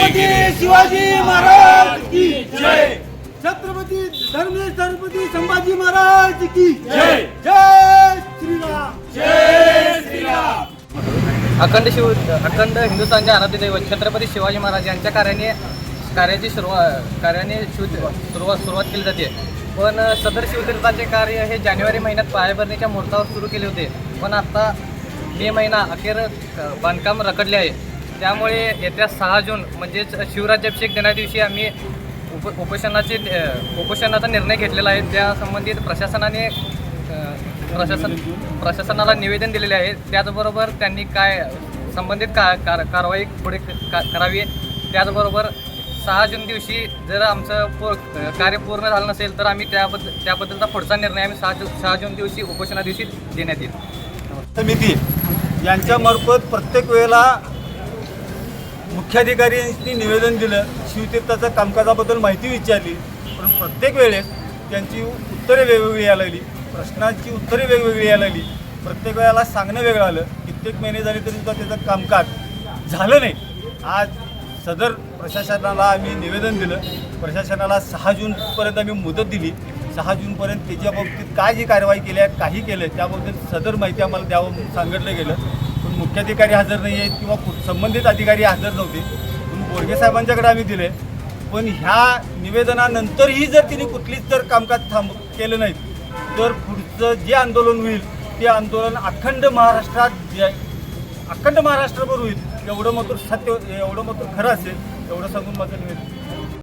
म्हणजे शिवाजी महाराज की जय. छत्रपती धर्मेश छत्रपती संभाजी महाराज की जय. जय. श्रीराम. जय अखंड शिव अखंड हिंदुस्थानच्या आराध्य दैवत छत्रपती शिवाजी महाराज यांच्या कार्याने कार्याची सुरुवात कार्याने शिव सुरुवात सुरुवात केली जाते. पण सदर शिवतीर्थाचे कार्य हे जानेवारी महिन्यात पायाभरणीच्या मुहूर्तावर सुरू केले होते. पण आत्ता मे महिना अखेर बांधकाम रखडले आहे. त्यामुळे येत्या सहा जून म्हणजेच शिवराज्याभिषेक दिनादिवशी आम्ही उप उपोषणाचे उपोषणाचा निर्णय घेतलेला आहे. त्या संबंधित प्रशासनाने प्रशासन प्रशासनाला निवेदन दिलेले आहे. त्याचबरोबर त्यांनी काय संबंधित का कार कारवाई पुढे का करावी. त्याचबरोबर सहा जून दिवशी जर आमचं पू कार्य पूर्ण झालं नसेल तर आम्ही त्याबद्दल त्याबद्दलचा पुढचा निर्णय आम्ही सहा जून सहा जून दिवशी उपोषणा दिवशी देण्यात येईल. समिती यांच्यामार्फत प्रत्येक वेळेला मुख्याधिकाऱ्यांनी निवेदन दिलं. शिवतीर्थाच्या कामकाजाबद्दल माहिती विचारली. पण प्रत्येक वेळेस त्यांची उत्तरे वेगवेगळी यायला लागली. प्रश्नांची उत्तरे वेगवेगळी यायला लागली. प्रत्येक वेळेला सांगणं वेगळं आलं. कित्येक महिने झाले तरी सुद्धा त्याचं कामकाज झालं नाही. आज सदर प्रशासनाला आम्ही निवेदन दिलं. प्रशासनाला सहा जूनपर्यंत आम्ही मुदत दिली. सहा जूनपर्यंत त्याच्या बाबतीत काय जी कारवाई केली आहे काही केलं त्याबद्दल सदर माहिती आम्हाला द्यावं सांगितलं गेलं. पण मुख्याधिकारी हजर नाही आहेत किंवा संबंधित अधिकारी हजर नव्हते पण बोरगे साहेबांच्याकडे आम्ही दिले पण ह्या निवेदनानंतरही जर तिने कुठलीच जर कामकाज थांब केलं नाही तर पुढचं जे आंदोलन होईल ते आंदोलन अखंड महाराष्ट्रात जे अखंड महाराष्ट्रभर होईल. एवढं मात्र सत्य एवढं मात्र खरं असेल एवढं सांगून माझं निवेदन.